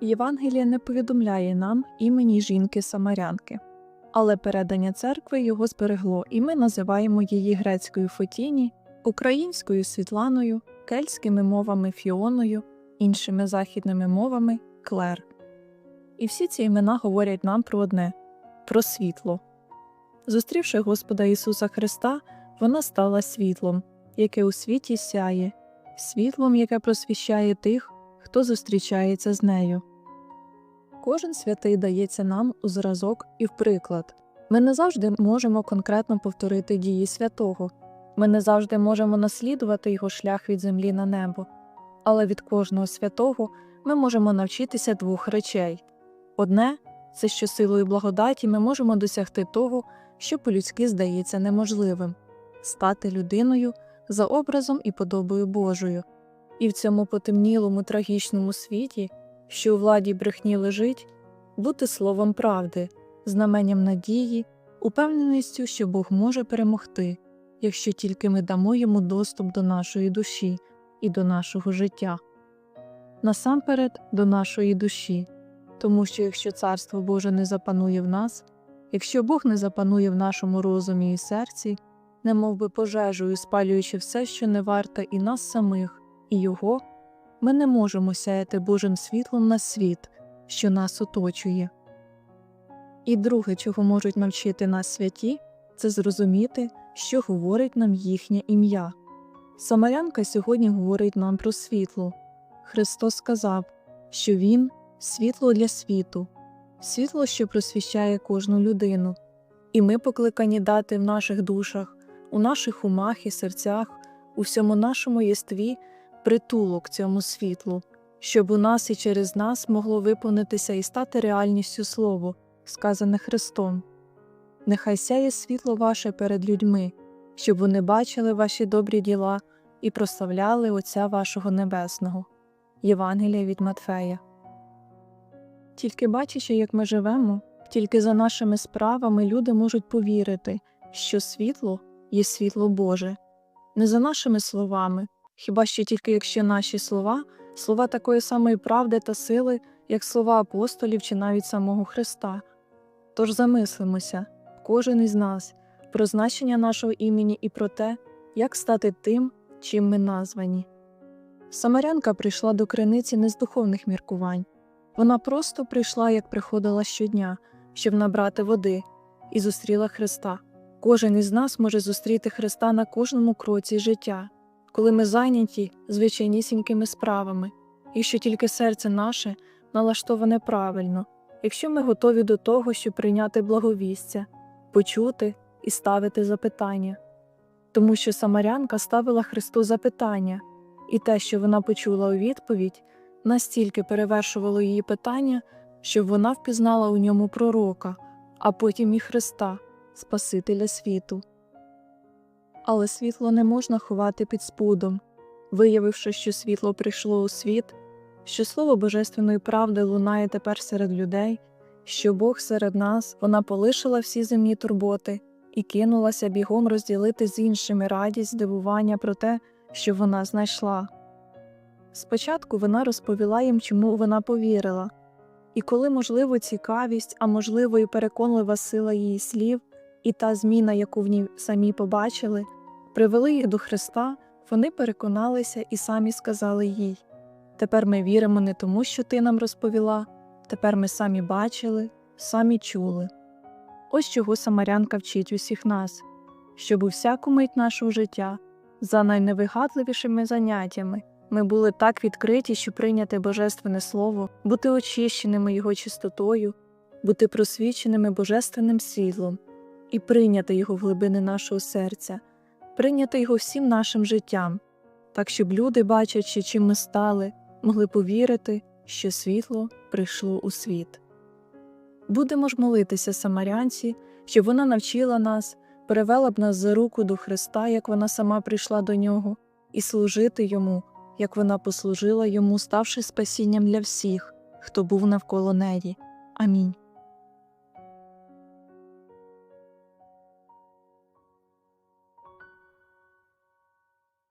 Євангеліє не повідомляє нам імені жінки Самарянки, але передання церкви його зберегло, і ми називаємо її грецькою Фотіні, українською Світланою, кельтськими мовами Фіоною, іншими західними мовами Клер. І всі ці імена говорять нам про одне про світло. Зустрівши Господа Ісуса Христа, вона стала світлом, яке у світі сяє, світлом, яке просвіщає тих, хто зустрічається з нею. Кожен святий дається нам у зразок і в приклад. Ми не завжди можемо конкретно повторити дії святого, ми не завжди можемо наслідувати його шлях від землі на небо, але від кожного святого ми можемо навчитися двох речей одне це що силою благодаті ми можемо досягти того, що по-людськи здається неможливим стати людиною за образом і подобою Божою. І в цьому потемнілому трагічному світі, що у владі брехні лежить, бути словом правди, знаменням надії, упевненістю, що Бог може перемогти, якщо тільки ми дамо йому доступ до нашої душі і до нашого життя. Насамперед до нашої душі, тому що якщо Царство Боже не запанує в нас, якщо Бог не запанує в нашому розумі і серці, немов би пожежею спалюючи все, що не варте і нас самих, і Його, ми не можемо сяяти Божим світлом на світ, що нас оточує. І друге, чого можуть навчити нас святі, це зрозуміти, що говорить нам їхнє ім'я. Самарянка сьогодні говорить нам про світло. Христос сказав, що Він світло для світу, світло, що просвіщає кожну людину, і ми покликані дати в наших душах, у наших умах і серцях, у всьому нашому єстві притулок цьому світлу, щоб у нас і через нас могло виповнитися і стати реальністю Слово, сказане Христом. Нехай сяє світло ваше перед людьми, щоб вони бачили ваші добрі діла і прославляли Отця вашого Небесного. Євангелія від Матфея. Тільки бачачи, як ми живемо, тільки за нашими справами люди можуть повірити, що світло є світло Боже, не за нашими словами, хіба що тільки якщо наші слова слова такої самої правди та сили, як слова апостолів чи навіть самого Христа. Тож замислимося, кожен із нас, про значення нашого імені і про те, як стати тим, чим ми названі. Самарянка прийшла до криниці не з духовних міркувань. Вона просто прийшла, як приходила щодня, щоб набрати води, і зустріла Христа. Кожен із нас може зустріти Христа на кожному кроці життя, коли ми зайняті звичайнісінькими справами, і що тільки серце наше налаштоване правильно, якщо ми готові до того, щоб прийняти благовістя, почути і ставити запитання. Тому що Самарянка ставила Христу запитання, і те, що вона почула у відповідь, настільки перевершувало її питання, що вона впізнала у ньому пророка, а потім і Христа, Спасителя світу. Але світло не можна ховати під спудом, виявивши, що світло прийшло у світ, що слово Божественної правди лунає тепер серед людей, що Бог серед нас, вона полишила всі земні турботи і кинулася бігом розділити з іншими радість, здивування про те, що вона знайшла. Спочатку вона розповіла їм, чому вона повірила, і коли, можливо, цікавість, а можливо, і переконлива сила її слів, і та зміна, яку в ній самі побачили, привели їх до Христа, вони переконалися і самі сказали їй Тепер ми віримо не тому, що ти нам розповіла, тепер ми самі бачили, самі чули. Ось чого Самарянка вчить усіх нас, щоб у всяку мить нашого життя, за найневигадливішими заняттями, ми були так відкриті, щоб прийняти Божественне Слово, бути очищеними Його чистотою, бути просвіченими Божественним світлом і прийняти Його в глибини нашого серця, прийняти Його всім нашим життям, так щоб люди, бачачи, чим ми стали, могли повірити, що світло прийшло у світ. Будемо ж молитися Самарянці, щоб вона навчила нас, перевела б нас за руку до Христа, як вона сама прийшла до нього, і служити йому, як вона послужила йому, ставши спасінням для всіх, хто був навколо неї. Амінь.